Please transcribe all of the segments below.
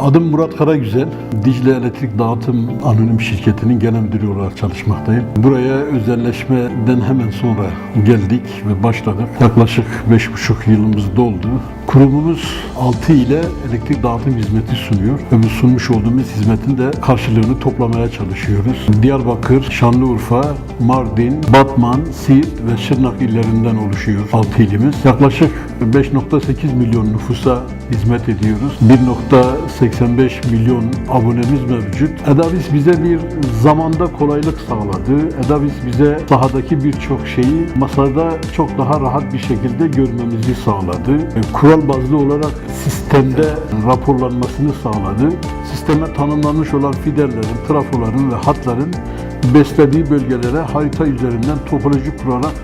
Adım Murat Karagüzel. Dicle Elektrik Dağıtım Anonim Şirketi'nin genel müdürü olarak çalışmaktayım. Buraya özelleşmeden hemen sonra geldik ve başladık. Yaklaşık 5,5 yılımız doldu. Kurumumuz 6 ile elektrik dağıtım hizmeti sunuyor ve sunmuş olduğumuz hizmetin de karşılığını toplamaya çalışıyoruz. Diyarbakır, Şanlıurfa, Mardin, Batman, Siirt ve Şırnak illerinden oluşuyor 6 ilimiz. Yaklaşık 5.8 milyon nüfusa hizmet ediyoruz. 1.85 milyon abonemiz mevcut. Edavis bize bir zamanda kolaylık sağladı. Edavis bize sahadaki birçok şeyi masada çok daha rahat bir şekilde görmemizi sağladı. E, Kural bazlı olarak sistemde raporlanmasını sağladı. Sisteme tanımlanmış olan fidellerin, trafoların ve hatların beslediği bölgelere harita üzerinden topoloji kurarak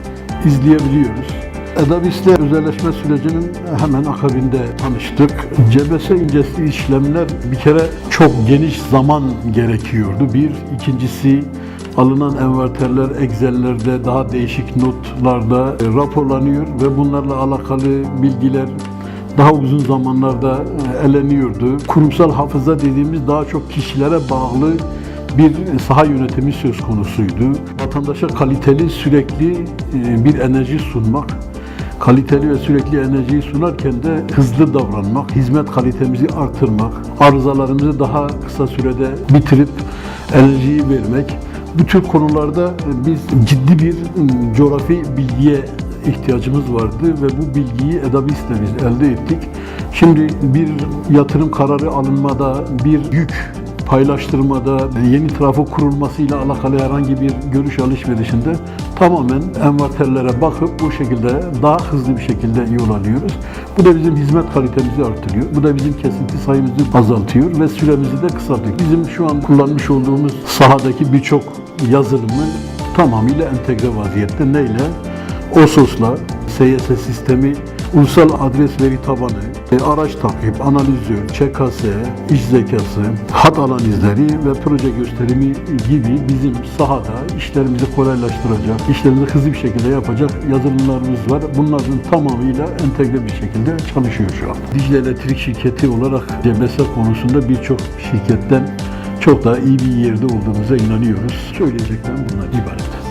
izleyebiliyoruz. Edavis'le özelleşme sürecinin hemen akabinde tanıştık. CBS incesi işlemler bir kere çok geniş zaman gerekiyordu. Bir, ikincisi alınan enverterler Excel'lerde daha değişik notlarda raporlanıyor ve bunlarla alakalı bilgiler daha uzun zamanlarda e, eleniyordu. Kurumsal hafıza dediğimiz daha çok kişilere bağlı bir saha yönetimi söz konusuydu. Vatandaşa kaliteli, sürekli e, bir enerji sunmak, kaliteli ve sürekli enerjiyi sunarken de hızlı davranmak, hizmet kalitemizi artırmak, arızalarımızı daha kısa sürede bitirip enerjiyi vermek. Bu tür konularda biz ciddi bir m, coğrafi bilgiye ihtiyacımız vardı ve bu bilgiyi EDABİS'le biz elde ettik. Şimdi bir yatırım kararı alınmada, bir yük paylaştırmada, yeni trafo kurulmasıyla alakalı herhangi bir görüş alışverişinde tamamen envanterlere bakıp bu şekilde daha hızlı bir şekilde yol alıyoruz. Bu da bizim hizmet kalitemizi artırıyor. Bu da bizim kesinti sayımızı azaltıyor ve süremizi de kısaltıyor. Bizim şu an kullanmış olduğumuz sahadaki birçok yazılımı tamamıyla entegre vaziyette. Neyle? OSOS'la, SYS sistemi, ulusal adres veri tabanı, e, araç takip, analizör, ÇKS, iş zekası, hat analizleri ve proje gösterimi gibi bizim sahada işlerimizi kolaylaştıracak, işlerimizi hızlı bir şekilde yapacak yazılımlarımız var. Bunların tamamıyla entegre bir şekilde çalışıyor şu an. Dicle Elektrik Şirketi olarak CBS konusunda birçok şirketten çok daha iyi bir yerde olduğumuza inanıyoruz. Söyleyeceklerim bunlar ibaret.